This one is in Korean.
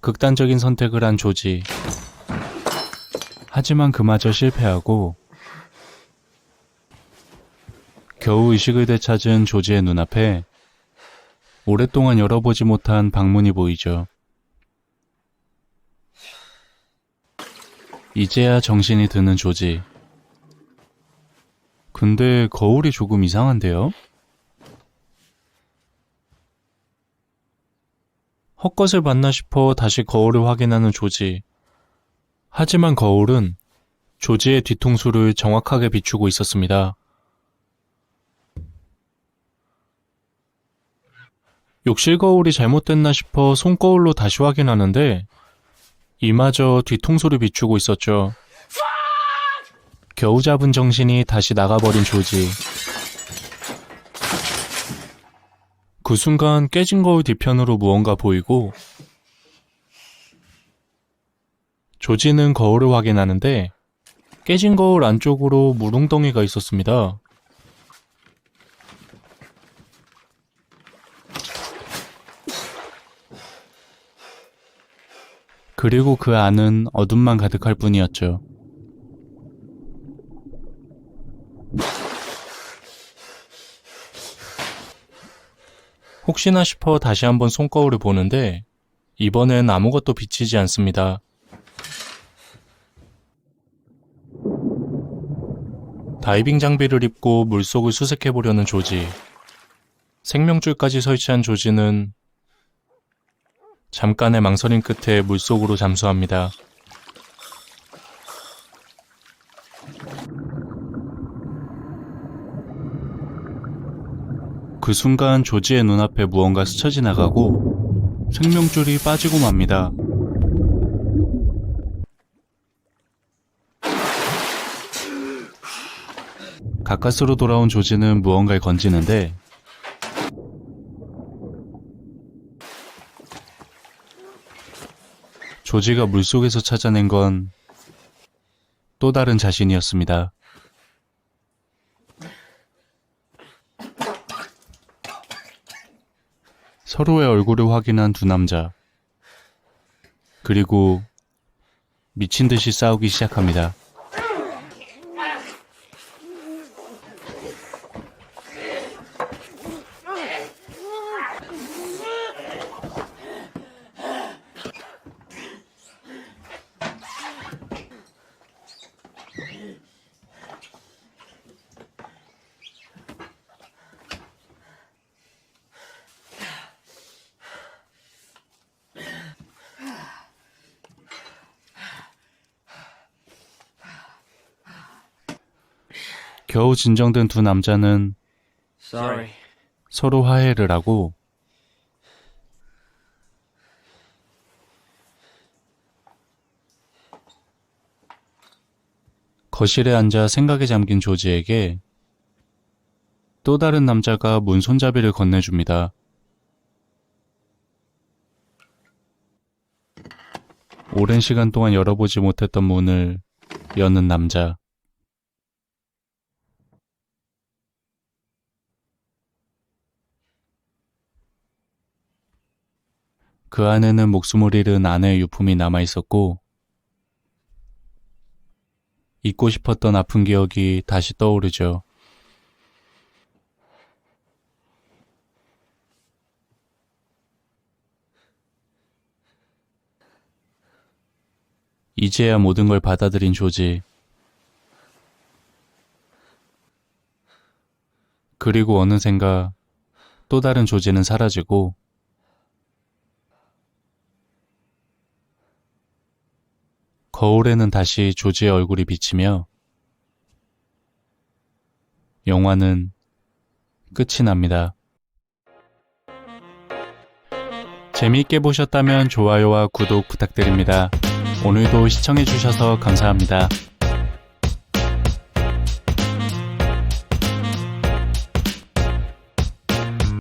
극단적인 선택을 한 조지. 하지만 그마저 실패하고 겨우 의식을 되찾은 조지의 눈앞에 오랫동안 열어보지 못한 방문이 보이죠. 이제야 정신이 드는 조지. 근데 거울이 조금 이상한데요? 헛것을 봤나 싶어 다시 거울을 확인하는 조지. 하지만 거울은 조지의 뒤통수를 정확하게 비추고 있었습니다. 욕실 거울이 잘못됐나 싶어 손거울로 다시 확인하는데 이마저 뒤통수를 비추고 있었죠. 겨우 잡은 정신이 다시 나가버린 조지. 그 순간 깨진 거울 뒤편으로 무언가 보이고 조지는 거울을 확인하는데 깨진 거울 안쪽으로 물웅덩이가 있었습니다. 그리고 그 안은 어둠만 가득할 뿐이었죠. 혹시나 싶어 다시 한번 손거울을 보는데 이번엔 아무것도 비치지 않습니다. 다이빙 장비를 입고 물속을 수색해 보려는 조지. 생명줄까지 설치한 조지는 잠깐의 망설임 끝에 물속으로 잠수합니다. 그 순간 조지의 눈앞에 무언가 스쳐 지나가고 생명줄이 빠지고 맙니다. 가까스로 돌아온 조지는 무언가를 건지는데 조지가 물속에서 찾아낸 건 또 다른 자신이었습니다. 서로의 얼굴을 확인한 두 남자. 그리고 미친 듯이 싸우기 시작합니다. 겨우 진정된 두 남자는 Sorry. 서로 화해를 하고 거실에 앉아 생각에 잠긴 조지에게 또 다른 남자가 문 손잡이를 건네줍니다. 오랜 시간 동안 열어보지 못했던 문을 여는 남자. 그 안에는 목숨을 잃은 아내의 유품이 남아 있었고, 잊고 싶었던 아픈 기억이 다시 떠오르죠. 이제야 모든 걸 받아들인 조지. 그리고 어느샌가 또 다른 조지는 사라지고, 거울에는 다시 조지의 얼굴이 비치며 영화는 끝이 납니다. 재미있게 보셨다면 좋아요와 구독 부탁드립니다. 오늘도 시청해주셔서 감사합니다.